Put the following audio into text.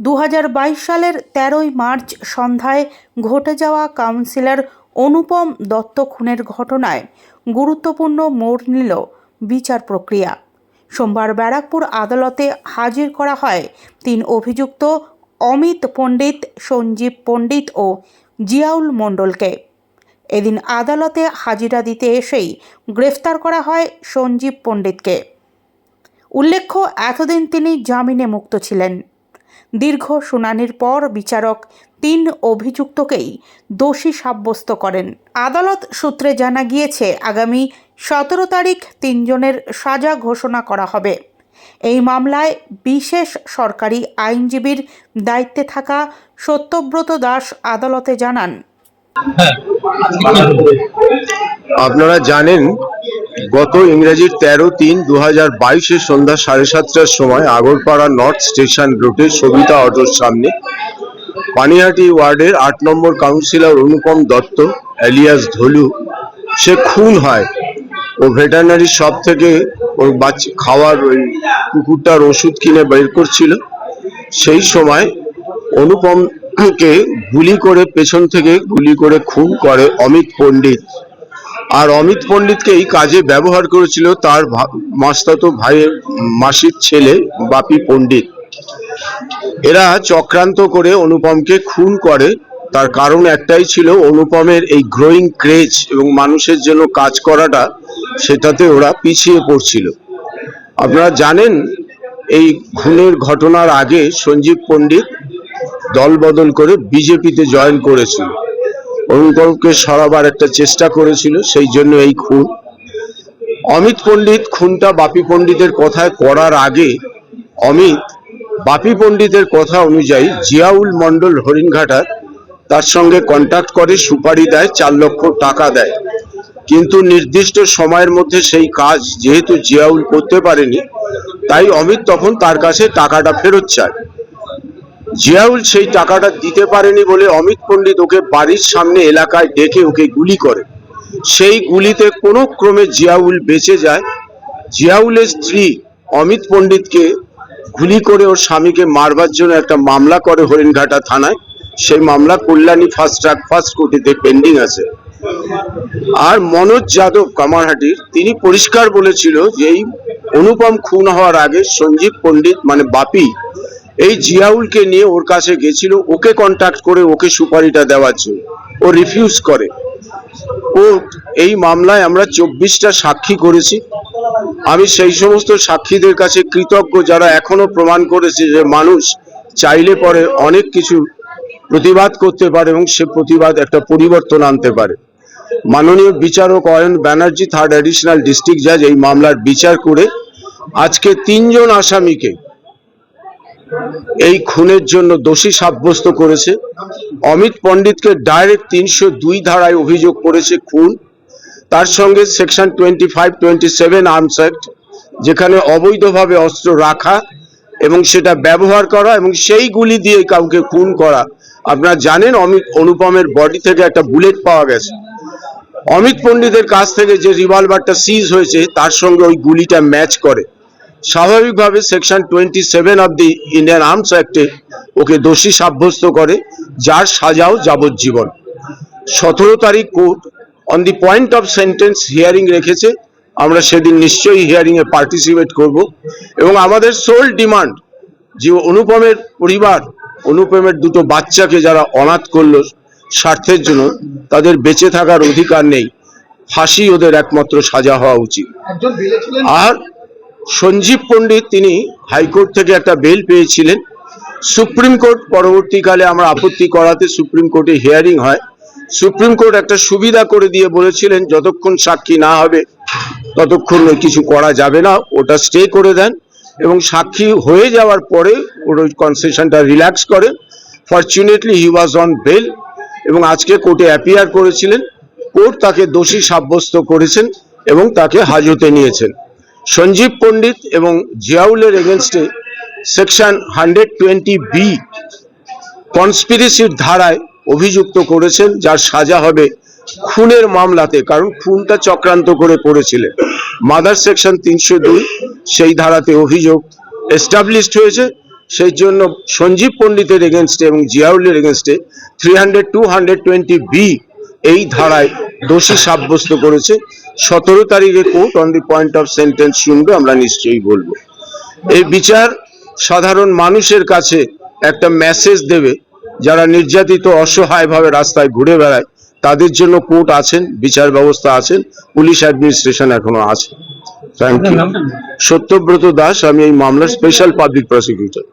দু হাজার বাইশ সালের তেরোই মার্চ সন্ধ্যায় ঘটে যাওয়া কাউন্সিলর অনুপম দত্ত খুনের ঘটনায় গুরুত্বপূর্ণ মোড় নিল বিচার প্রক্রিয়া। সোমবার ব্যারাকপুর আদালতে হাজির করা হয় তিন অভিযুক্ত অমিত পণ্ডিত, সঞ্জীব পণ্ডিত ও জিয়াউল মণ্ডলকে। এদিন আদালতে হাজিরা দিতে এসেই গ্রেফতার করা হয় সঞ্জীব পণ্ডিতকে। উল্লেখ্য, এতদিন তিনি জামিনে মুক্ত ছিলেন। দীর্ঘ শুনানির পর বিচারক তিন অভিযুক্তকেই দোষী সাব্যস্ত করেন। আদালত সূত্রে জানা গিয়েছে আগামী সতেরো তারিখ তিনজনের সাজা ঘোষণা করা হবে। এই মামলায় বিশেষ সরকারি আইনজীবীর দায়িত্বে থাকা সত্যব্রত দাস আদালতে জানান। আপনারা জানেন গত ইংরেজির তেরো তিন দু হাজার বাইশে সন্ধ্যা সাড়ে সাতটার সময় আগরপাড়া নর্থ স্টেশন রোডে সবিতা অটোর সামনে পানিহাটি ওয়ার্ডের আট নম্বর কাউন্সিলর অনুপম দত্ত এলিয়াস ধলু, সে খুন হয় ও ভেটারিনারি শপ থেকে ওর বাচ্চা খাওয়ার ওই কুকুরটার ওষুধ কিনে বের করছিল। সেই সময় অনুপমকে গুলি করে পেছন থেকে গুলি করে খুন করে অমিত পণ্ডিত। আর অমিত পণ্ডিতকে এই কাজে ব্যবহার করেছিল তার মাস্তাতো ভাইয়ের মাসির ছেলে, বাপি পণ্ডিত। এরা চক্রান্ত করে অনুপমকে খুন করে। তার কারণ একটাই ছিল অনুপমের এই গ্রোয়িং ক্রেজ এবং মানুষের জন্য কাজ করাটা, সেটাতে ওরা পিছিয়ে পড়ছিল। আপনারা জানেন, এই খুনের ঘটনার আগে সঞ্জীব পণ্ডিত দল বদল করে বিজেপিতে জয়েন করেছিল। অনুপমকে সরাবার একটা চেষ্টা করেছিল, সেই জন্য এই খুন। অমিত পণ্ডিত খুনটা বাপি পণ্ডিতের কথায় করার আগে, অমিত বাপি পণ্ডিতের কথা অনুযায়ী জিয়াউল মণ্ডল হরিণঘাটার তার সঙ্গে কন্ট্যাক্ট করে, সুপারি দেয়, চার লক্ষ টাকা দেয়। কিন্তু নির্দিষ্ট সময়ের মধ্যে সেই কাজ যেহেতু জিয়াউল করতে পারেনি, তাই অমিত তখন তার কাছে টাকাটা ফেরত চায়। জিয়াউল সেই টাকাটা দিতে পারেনি বলে অমিত পণ্ডিত ওকে বাড়ির সামনে এলাকায় ডেকে ওকে গুলি করে। সেই গুলিতে কোনো ক্রমে জিয়াউল বেঁচে যায়। জিয়াউলের স্ত্রী অমিত পণ্ডিতকে গুলি করে ওর স্বামীকে মারবার জন্য একটা মামলা করে হরিণঘাটা থানায়। সেই মামলা কল্যাণী ফার্স্ট ট্রাক ফার্স্ট কোর্টিতে পেন্ডিং আছে। আর মনোজ যাদব কামারহাটির, তিনি পরিষ্কার বলেছিল যে এই অনুপম খুন হওয়ার আগে সঞ্জীব পণ্ডিত মানে বাপি এই জিয়াউলকে নিয়ে ওর কাছে গেছিল, ওকে কন্ট্যাক্ট করে ওকে সুপারিটা দেওয়ার জন্য। ও রিফিউজ করে। ও এই মামলায় আমরা চব্বিশটা সাক্ষী করেছি। আমি সেই সমস্ত সাক্ষীদের কাছে কৃতজ্ঞ যারা এখনও প্রমাণ করেছে যে মানুষ চাইলে পরে অনেক কিছু প্রতিবাদ করতে পারে এবং সে প্রতিবাদ একটা পরিবর্তন আনতে পারে। মাননীয় বিচারক Ayan Banerjee third additional district জাজ এই মামলার বিচার করে আজকে তিনজন আসামিকে এই খুনের জন্য দোষী সাব্যস্ত করেছে। অমিত পণ্ডিতকে ডাইরেক্ট তিনশো দুই ধারায় অভিযোগ করেছে খুন। তার সঙ্গে section twenty five twenty seven arms act যেখানে অবৈধভাবে অস্ত্র রাখা এবং সেটা ব্যবহার করা এবং সেই গুলি দিয়ে কাউকে খুন করা। আপনারা জানেন অমিত অনুপমের বডি থেকে একটা বুলেট পাওয়া গেছে। অমিত পণ্ডিতের কাছ থেকে যে রিভলভারটা সিজ হয়েছে, তার সঙ্গে ওই গুলিটা ম্যাচ করে। স্বাভাবিকভাবে section twenty seven of the Indian arms অ্যাক্টে ওকে দোষী সাব্যস্ত করে যার সাজাও যাবজ্জীবন। সতেরো তারিখ court on the point of sentence hearing রেখেছে আমরা সেদিন নিশ্চয়ই হিয়ারিং এ পার্টিসিপেট করব। এবং আমাদের সোল ডিমান্ড যে অনুপমের পরিবার অনুপমের দুটো বাচ্চাকে যারা অনাথ করল স্বার্থের জন্য তাদের বেঁচে থাকার অধিকার নেই। ফাঁসি ওদের একমাত্র সাজা হওয়া উচিত। আর সঞ্জীব পণ্ডিত, তিনি হাইকোর্ট থেকে একটা বেল পেয়েছিলেন। সুপ্রিম কোর্ট পরবর্তীকালে আমরা আপত্তি করাতে সুপ্রিম কোর্টে হিয়ারিং হয়। সুপ্রিম কোর্ট একটা সুবিধা করে দিয়ে বলেছিলেন, যতক্ষণ সাক্ষী না হবে, ততক্ষণ কিছু করা যাবে না, ওটা স্টে করে দেন। এবং সাক্ষী হয়ে যাওয়ার পরে ওর ওই কনসেশনটা রিল্যাক্স করে fortunately he was on bail এবং আজকে কোর্টে অ্যাপিয়ার করেছিলেন। কোর্ট তাকে দোষী সাব্যস্ত করেছেন এবং তাকে হাজতে নিয়েছেন। সঞ্জীব পণ্ডিত এবং জিয়াউলের এগেনস্টে সেকশন হান্ড্রেড টোয়েন্টি বি কনস্পিরেসির ধারায় অভিযুক্ত করেছেন, যার সাজা হবে খুনের মামলাতে, কারণ খুনটা চক্রান্ত করে করেছিলেন মাদার সেকশন তিনশো দুই সেই ধারাতে অভিযোগ এস্টাবলিশড হয়েছে। সেই জন্য সঞ্জীব পণ্ডিতের এগেনস্টে এবং জিয়াউলের এগেনস্টে three hundred two hundred twenty B এই ধারায় দোষী সাব্যস্ত করেছে। সতেরো তারিখে court on the point of sentence শুনবে আমরা নিশ্চয়ই বলব। এই বিচার সাধারণ মানুষের কাছে একটা মেসেজ দেবে যারা নির্যাতিত অসহায়ভাবে রাস্তায় ঘুরে বেড়ায় তাদের জন্য কোর্ট আছেন বিচার ব্যবস্থা আছেন পুলিশ অ্যাডমিনিস্ট্রেশন এখনও আছে। থ্যাংক ইউ সত্যব্রত দাস আমি এই মামলার স্পেশাল পাবলিক প্রসিকিউটর